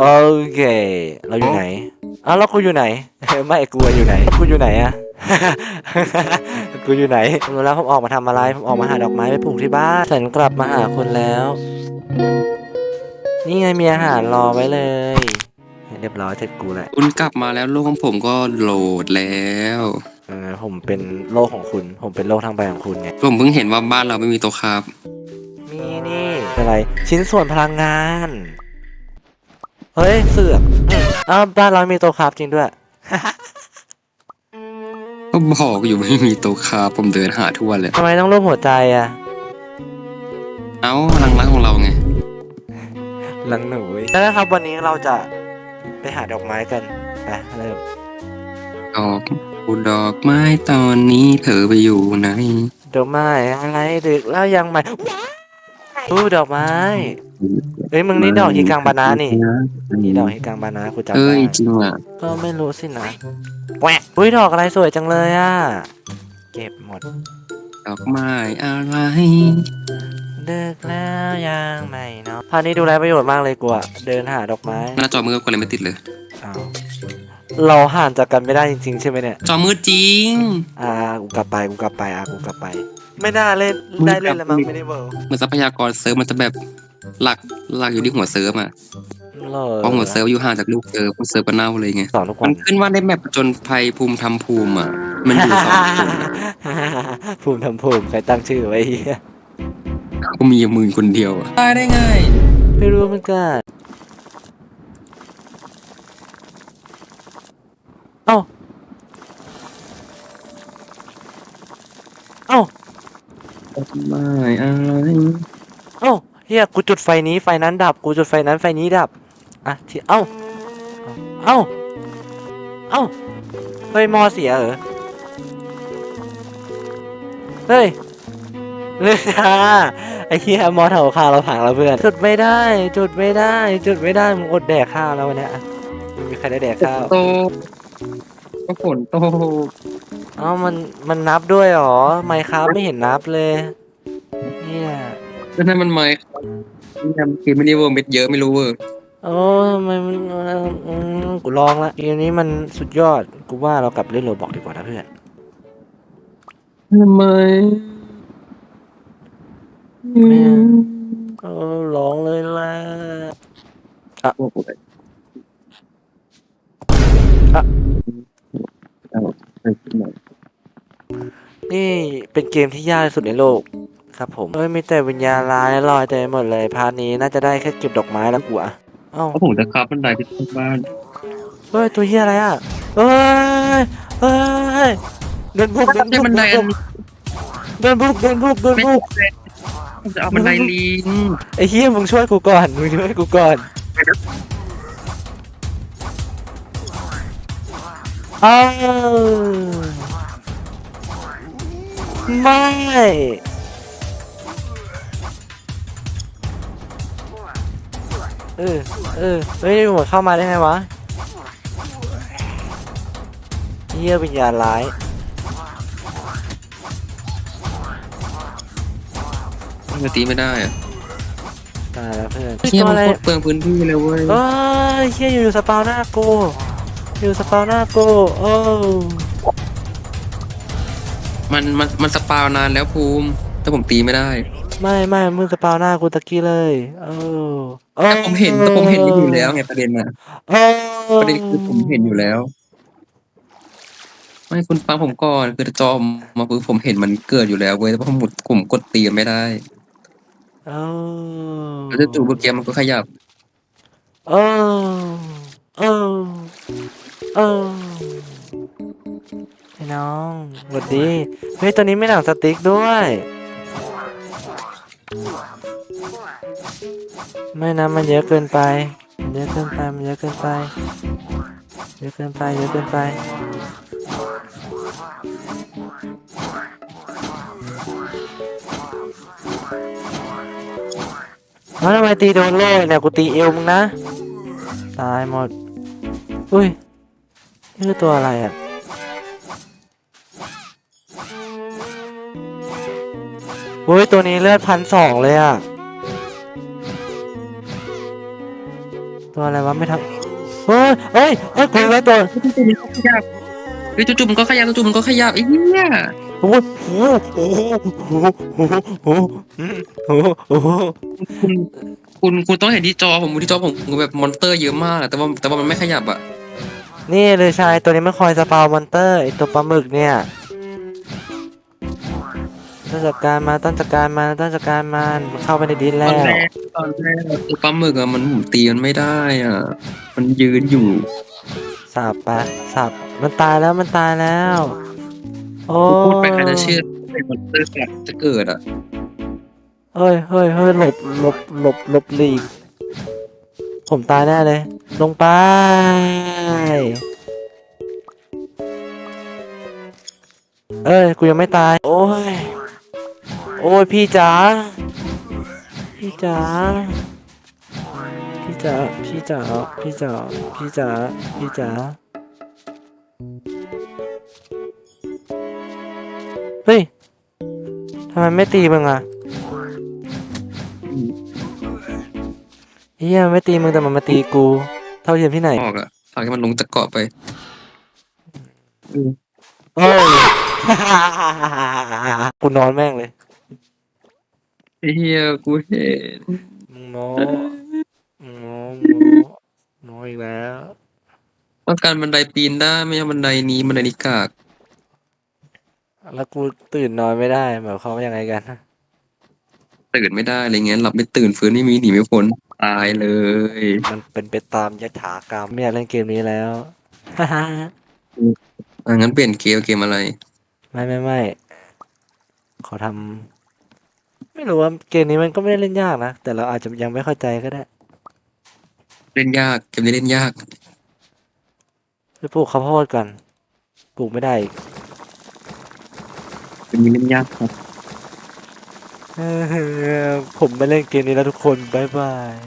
โอเค เราอยู่ไหนอ้าวแล้วกูอยู่ไหน ไม่กูอยู่ไหน กูอยู่ไหนอะ กูอยู่ไหนผมรู้แล้วผมออกมาทำอะไร ผมออกมาหาดอกไม้ไปปลูกที่บ้านฉันกลับมาหาคุณแล้ว นี่ไงมีอาหารรอไว้เลย เรียบร้อยเสร็จกูแหละคุณกลับมาแล้วโลกของผมก็โหลดแล้วเออผมเป็นโลกของคุณ ผมเป็นโลกทางใบของคุณไง ผมเพิ่งเห็นว่าบ้านเราไม่มีโต๊ะครับ มีนี่ อะไร ชิ้นส่วนพลังงาน เฮ้ยเสือกอืมอ้าวบ้านเรามีโต๊ะครับจริงด้วย ก็บอกอยู่ไม่มีโต๊ะครับผมเดินหาทั่วเลย ทำไมต้องรูปหัวใจอะเอ้าพลังรักของเราไง ลังหนูแล้วนะครับวันนี้เราจะไปหาดอกไม้กันไปเริ่มดอกกูดอกไม้ตอนนี้เธอไปอยู่ไหนดอกไม้อะไรดึกแล้วยังไม่อู้ดอกไม้ เฮ้ยมึงนี่ดอกฮิกังบานานี่นี่ดอกฮิกังบานากูจำเอ้ได้ยจริงอะก็ไม่รู้สินะแหวะอุ้ยดอกอะไรสวยจังเลยอะเก็บหมดดอกไม้อะไรดึกแล้วยังไม่เนาะพานี้ดูไรประโยชน์มากเลยกูอะเดินหาดอกไม้หน้าจอมือก็เลยไม่ติดเลย อ้าวเราห่างจากกันไม่ได้จริง ๆ ใช่ไหมเนี่ย จอมือจริง อ่ากูกลับไปกูกลับไปอ่ากูกลับไป ไม่น่าเล่นได้เล่นแล้วมั้งไม่ได้เวิร์เหมือนทรัพยากรเซิร์ฟมันจะแบบ หลักหลักอยู่ที่หัวเซิร์ฟอะเลเพราะหัวเซิร์ฟอยู่ห่างจากลูกเซิร์ฟลูกเซิร์ฟก็เน่าเลยไงสอนทุกมัวันนขึ้นว่าได้แมปจนภัยภูมิทำภูมิอะ มันอยู่สองคนภูมิทำภูมิใครตั้งชื่อไว้เหี้ยก็มีมือคนเดียวอะตายได้ไงไม่รู้เหมือนกันเอ้าเอ้าไม่อะไรเอ้าเฮียกูจุดไฟนี้ไฟนั้นดับ กูจุดไฟนั้นไฟนี้ดับ อะที่เอ้า เอ้า เอ้า เฮ้ยมอเสียเหรอ เฮ้ยเลยอะไอ้เฮียมอเถาข้าวเราผังแล้วเพื่อน จุดไม่ได้ จุดไม่ได้ จุดไม่ได้ มึงอดแดกข้าวแล้ววันเนี้ยอะไม่มีใครได้แดกข้าวโตก็ฝนโตเอ้ามัน มันนับด้วยเหรอ ไมค์ครับไม่เห็นนับเลย เนี่ยแล้วนั่นมันไม่ค รับนี่ทำเกมมินิเวิร์เม็ดเยอะไม่รู้เวอร์โอ้ทำไมมันอืมกูลองละเกมนี้มันสุดยอด กูว่าเรากลับไปเล่นโรบอกดีกว่านะเพื่อนทำไมไม่เอาเออลองเลยล่ะโอ้โหอะเอาไปที่ไหนนี่เป็นเกมที่ยากที่สุดในโลก ครับผมเอ้ยมีแต่วิญญาณร้ายลอยเต็มไปหมดเลยพาร์ทนี้น่าจะได้แค่เก็บดอกไม้แล้วกูอะเอ้าเพราะผมจะขับบันไดไปที่บ้านเฮ้ยตัวเฮียอะไรอะเฮ้ยเฮ้ยเดินบุกเดินบุใช่กบันไดเดินบุกเดินบุกเดินบุกเดินบุกจะเอาบันไดลิงไอ้เฮียมึงช่วยกูก่อนมึงช่วยกูก่อนอ้าวไม่ เออ เออ เฮ้ยหัวเข้ามาได้ไงวะเฮียวิญญาณร้ายมันตีไม่ได้อะตายแล้วเพื่อนเฮียตัวมันอะไรโคตรเปลืองพื้นที่เลยเว้ยเอ้ยเฮียอยู่สปาวหน้ากู อยู่สปาวหน้ากูโอ้มันมันมันสปาวนานแล้วภูมิแต่ผมตีไม่ได้ ไม่ไม่มึงสปาวหน้ากูตะกี้เลยโอ้โอ้แต่ผมเห็นแต่ผมเห็นอยู่แล้วไงประเด็นน่ะโอ้ประเด็นคือผมเห็นอยู่แล้ว ไม่คุณฟังผมก่อนคือจอมมาคือผมเห็นมันเกิดอยู่แล้วเว้ยแต่ว่าผมหมุดผมกดตีมันไม่ได้โอ้แล้วจู่ๆเมื่อกี้มันก็ขยับโอ้โอ้โอ้ไอ้น้องสวัสดีเฮ้ยตัวนี้ไม่หนังสติ๊กด้วย ไม่นะมันเยอะเกินไปเยอะเกินไปมันเยอะเกินไปเยอะเกินไปเยอะเกินไปแล้วทำไมตีโดนโล่เนี่ยกูตีเอวมึงนะ ตายหมด อุ้ยนี่คือตัวอะไรอะอุ้ยตัวนี้เลือดพันสองเลยอะ ตัวอะไรวะไม่ทำเฮ้ยเฮ้ยเฮ้ยกูรู้แล้วตัวจู่ๆมันก็ขยับเฮ้ยจู่ๆมันก็ขยับจู่ๆมันก็ขยับไอ้เหี้ยโอ้โหโอ้โหโอ้โหโอ้โหโอ้โหโอ้โหโอ้โหคุณคุณคุณต้องเห็นที่จอผมที่จอผมคือแบบมอนสเตอร์เยอะมากอะแต่ว่าแต่ว่ามันไม่ขยับอะนี่เลยชายตัวนี้มันคอยสปาวมอนเตอร์ไอตัวปลาหมึกเนี่ย ต้องจัดการมาต้องจัดการมาต้องจัดการมันเข้าไปในดินตแล้อนว แรกตอนแรกตัวปลาหมึกอะมันผมตีมันไม่ได้อะมันยืนอยู่สับปะสับมันตายแล้วมันตายแล้ว โอ้พูดไปใครจะเชื่อไอ้มอนสเตอร์กลับจะเกิดอะเฮ้ยเฮ้ยเฮ้ยหลบหลบหลบหลบหลีกผมตายแน่เลย ลงไป เอ้ย กูยังไม่ตาย โอ้ย โอ้ยพี่จ๋าพี่จ๋าพี่จ๋าพี่จ๋าพี่จ๋าพี่จ๋าพี่จ๋าเฮ้ยทำไมไม่ตีมึงอะเฮียไม่ตีมึงแต่มันมาตีกู เท่าเทียมที่ไหนออกอะพาให้มันลงจากเกาะไปเอ้ย กูนอนแม่งเลย ไอ้เฮียกูเห็นมึงโม้มึงโม้มึงโม้โม้อีกแล้วต้องการบันไดปีนได้ไม่ใช่บันไดนี้บันไดนี้กากแล้วกูตื่นนอนไม่ได้หมายความว่ายังไงกันตื่นไม่ได้อะไรเงี้ยหลับไม่ตื่นฟื้นไม่มีหนีไม่พ้นตายเลย มันเป็นไปตามยถากรรมไม่อยากเล่นเกมนี้แล้วอะงั้นเปลี่ยนเกมเกมอะไร ไม่ไม่ไม่ขอทำ ไม่รู้ว่าเกมนี้มันก็ไม่ได้เล่นยากนะ แต่เราอาจจะยังไม่เข้าใจก็ได้เล่นยากเกมนี้เล่นยากไปปลูกข้าวโพดก่อนปลูกไม่ได้อีกเกมนี้เล่นยากครับ เออผมไม่เล่นเกมนี้แล้วทุกคน บ๊ายบาย